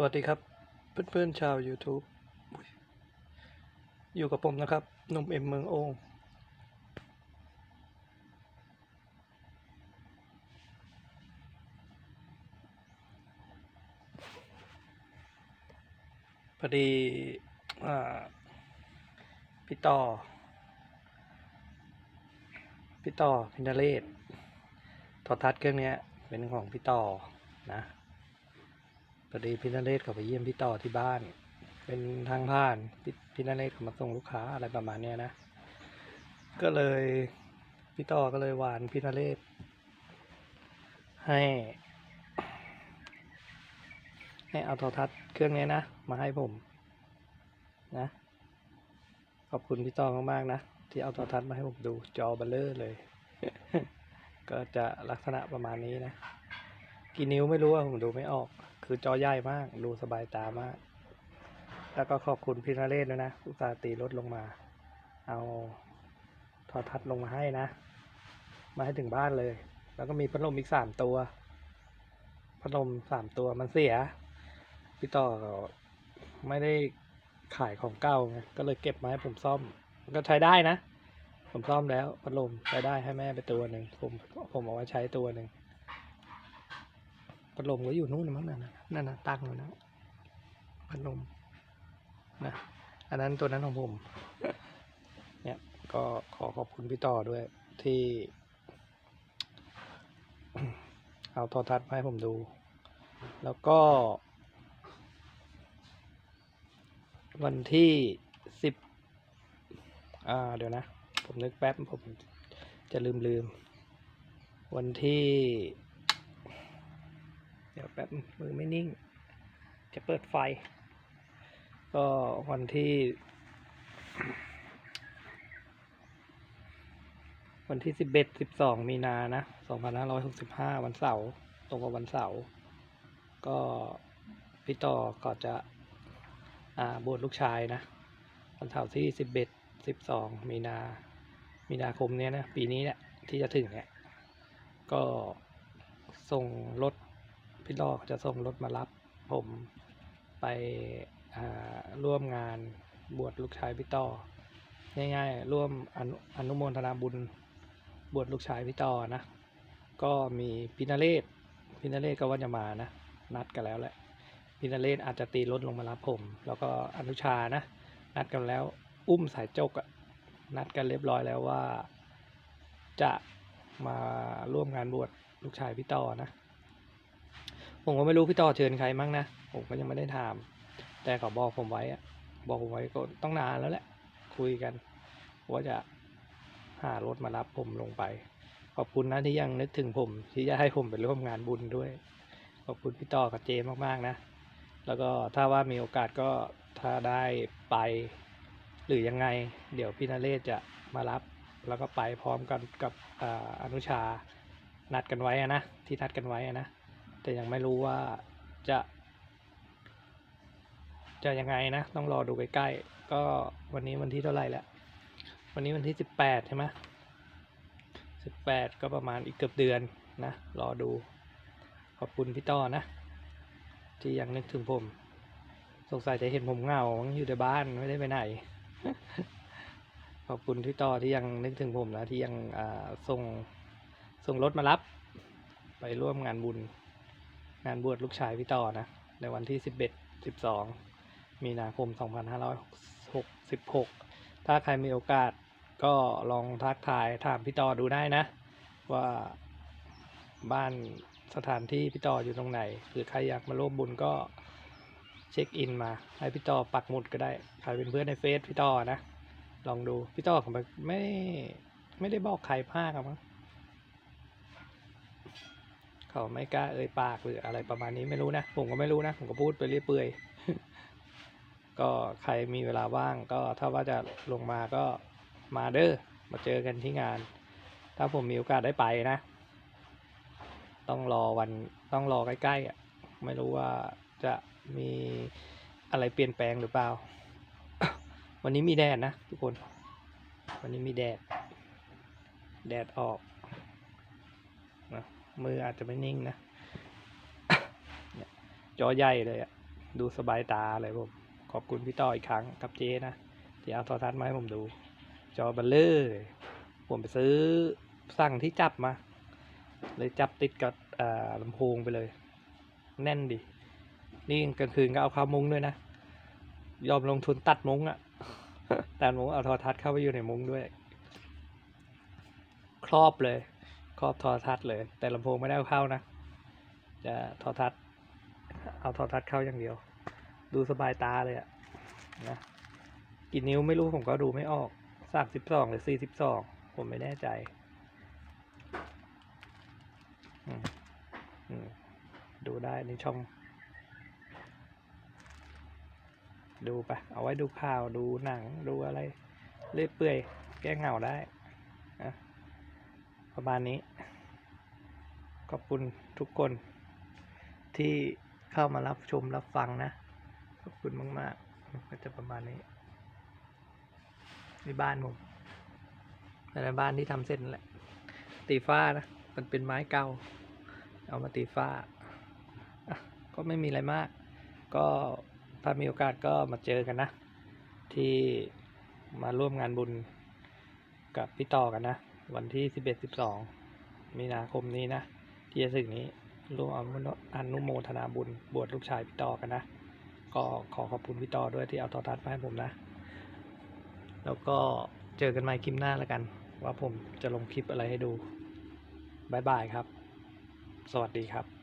สวัสดีครับเพื่อนๆชาว YouTube อยู่กับผมนะครับหนุ่มเอ็มเมืองโอ่งพอดีอพี่ต่อ พี่ต่อพินาเลศทอทัศน์เครื่องนี้เป็นของพี่ต่อนะ พอดีพี่นเรศเขาไปเยี่ยมพี่ต่อที่บ้าน เป็นทางผ่านพี่พี่นเรศเขามาส่งลูกค้าอะไรประมาณเนี้ยนะ ก็เลยพี่ต่อก็เลยหวานพี่นเรศให้ให้เอาโทรทัศน์เครื่องนี้นะ มาให้ผม นะ ขอบคุณพี่ต่อมากๆนะ ที่เอาโทรทัศน์มาให้ผมดูจอเบลเลอร์เลย ก็จะลักษณะประมาณนี้นะ กี่นิ้วไม่รู้อะผมดูไม่ออก คือจอใหญ่มาก ดูสบายตามาก แล้วก็ขอบคุณพี่นเรศด้วยนะอุตส่าห์ตีรถลงมา เอาทอทัศน์ลงมาให้นะ มาให้ถึงบ้านเลย แล้วก็มีพัดลมอีกสามตัว พัดลมสามตัวมันเสีย พี่ต่อไม่ได้ขายของเก่าไง ก็เลยเก็บมาให้ผมซ่อม ก็ใช้ได้นะ ผมซ่อมแล้วพัดลมใช้ได้ให้แม่ไปตัวหนึ่งผมผมเอาไว้ใช้ตัวหนึ่ง พัดลมก็อยู่นู่นนะมั้งนั่นนะนั่นนะตั้งอยู่นะพัดลมนะอันนั้นตัวนั้นของผม เนี่ยก็ขอขอบคุณพี่ต่อด้วยที่ เอาโทรทัศน์มาให้ผมดู แล้วก็ วันที่สิบอ่าเดี๋ยวนะ ผมนึกแป๊บผมจะลืมลืม วันที่ ดี๋ยวแป๊บมือไม่นิ่ง จะเปิดไฟ ก็วันที่ วันที่สิบเอ็ดสิบสองมีนานะสองพันห้าร้อยหกสิบห้าวันเสาร์ตรงกับวันเสาร์ก็พี่ต่อก็จะอ่าบวชลูกชายนะ วันเสาร์ที่สิบเอ็ดสิบสองมีนา มีนาคมเนี้ยนะ ปีนี้เนี่ยที่จะถึงเนี่ยก็ส่งรถ พี่ลอจะส่งรถมารับ ผมไปร่วมงานบวชลูกชายพี่ต่อ ง่ายๆ ร่วมอนุอนุโมทนาบุญบวชลูกชายพี่ต่อนะ ก็มีพินาเลศพินาเลศก็ว่าจะมานะ นัดกันแล้วแหละพินาเลศอาจจะตีรถลงมารับผม แล้วก็อนุชานะ นัดกันแล้ว อุ้มสายจกอะนัดกันเรียบร้อยแล้วว่า จะมาร่วมงานบวชลูกชายพี่ต่อนะ ผมก็ไม่รู้พี่ต่อเชิญใครมั้งนะ ผมก็ยังไม่ได้ถาม แต่เขาบอกผมไว้อะบอกผมไว้ก็ต้องนานแล้วแหละ คุยกันว่าจะหารถมารับผมลงไป ขอบคุณนะที่ยังนึกถึงผม ที่จะให้ผมไปร่วมงานบุญด้วย ขอบคุณพี่ต่อกับเจมากๆนะ แล้วก็ถ้าว่ามีโอกาสก็ถ้าได้ไป หรือยังไง เดี๋ยวพี่นเรศจะมารับ แล้วก็ไปพร้อมกันกับออนุชานัดกันไว้อะนะที่นัดกันไว้อะนะ แต่ยังไม่รู้ว่าจะ จะยังไงนะ ต้องรอดูใกล้ๆก็วันนี้วันที่เท่าไหร่แล้ว วันนี้วันที่สิบแปดใช่ไหมสิบแปดก็ประมาณอีกเกือบเดือนนะ รอดู ขอบคุณพี่ต้อนะ ที่ยังนึกถึงผม สงสัยจะเห็นผมเหงาอยู่ในบ้านไม่ได้ไปไหนขอบคุณพี่ต่อที่ยังนึกถึงผมนะที่ยังส่งส่งรถมารับ ไปร่วมงานบุญ งานบวชลูกชายพี่ต่อนะ ในวันที่สิบเอ็ดสิบสองมีนาคมสองพันห้าร้อยหกสิบหกถ้าใครมีโอกาสก็ลองทักทายถามพี่ต่อดูได้นะ ว่าบ้านสถานที่พี่ต่ออยู่ตรงไหน หรือใครอยากมาร่วมบุญก็เช็คอินมา ให้พี่ต่อปักหมุดก็ได้ ใครเป็นเพื่อนในเฟซพี่ต่อนะ ลองดู พี่ต่อเขาไม่ไม่ไม่ได้บอกใครภาคอะมั้ง เขาไม่กล้าเอ่ยปากหรืออะไรประมาณนี้ไม่รู้นะ ผมก็ไม่รู้นะ ผมก็พูดไปเรื่อยเปื่อยก็ใครมีเวลาว่างก็ถ้าว่าจะลงมาก็มาเด้อมาเจอกันที่งาน ถ้าผมมีโอกาสได้ไปนะ ต้องรอวันต้องรอใกล้ๆอะไม่รู้ว่าจะมีอะไรเปลี่ยนแปลงหรือเปล่า วันนี้มีแดดนะทุกคน วันนี้มีแดด แดดออกนะ มืออาจจะไม่นิ่งนะจอใหญ่เลยอะดูสบายตาเลยผม ขอบคุณพี่ต่ออีกครั้งกับเจนะที่เอาโทรทัศน์มาให้ผมดู จอเบัลเลอร์เลยผมไปซื้อสั่งที่จับมา เลยจับติดกับลำโพงไปเลย แน่นดินี่กลางคืนก็เอาข้ามุ้งด้วยนะ ยอมลงทุนตัดมุ้งอะตัดมุ้งเอาโทรทัศน์เข้าไปอยู่ในมุ้งด้วย ครอบเลย ครอบทรทัศน์เลย แต่ลำโพงไม่ได้เอาเข้านะ จะทรทัศน์เอาทรทัศน์เข้าอย่างเดียว ดูสบายตาเลยอะนะกี่นิ้วไม่รู้ผมก็ดูไม่ออกสามสิบสองหรือสี่สิบสองผมไม่แน่ใจดูได้ในช่อง ดูไปเอาไว้ดูข่าวดูหนังดูอะไรเลื่อยเปื่อยแก้เหงาได้นะ ประมาณนี้ ขอบคุณทุกคนที่เข้ามารับชมรับฟังนะ ขอบคุณมากๆ ก็จะประมาณนี้ในบ้านผมในบ้านที่ทำเสร็จแหละ ตีฟ้านะ มันเป็นไม้เก่า เอามาตีฟ้า ก็ไม่มีอะไรมาก ก็ถ้ามีโอกาสก็มาเจอกันนะ ที่มาร่วมงานบุญกับพี่ต่อกันนะ วันที่สิบเอ็ดสิบสองมีนาคมนี้นะ ที่จะถึกนี้ร่วมอนุโมทนาบุญบวชลูกชายพี่ต่อกันนะ ก็ขอขอบคุณพี่ต่อด้วยที่เอาโทอทัดมาให้ผมนะ แล้วก็เจอกันใหม่คลิปหน้าแล้วกัน ว่าผมจะลงคลิปอะไรให้ดูบายบายครับ สวัสดีครับ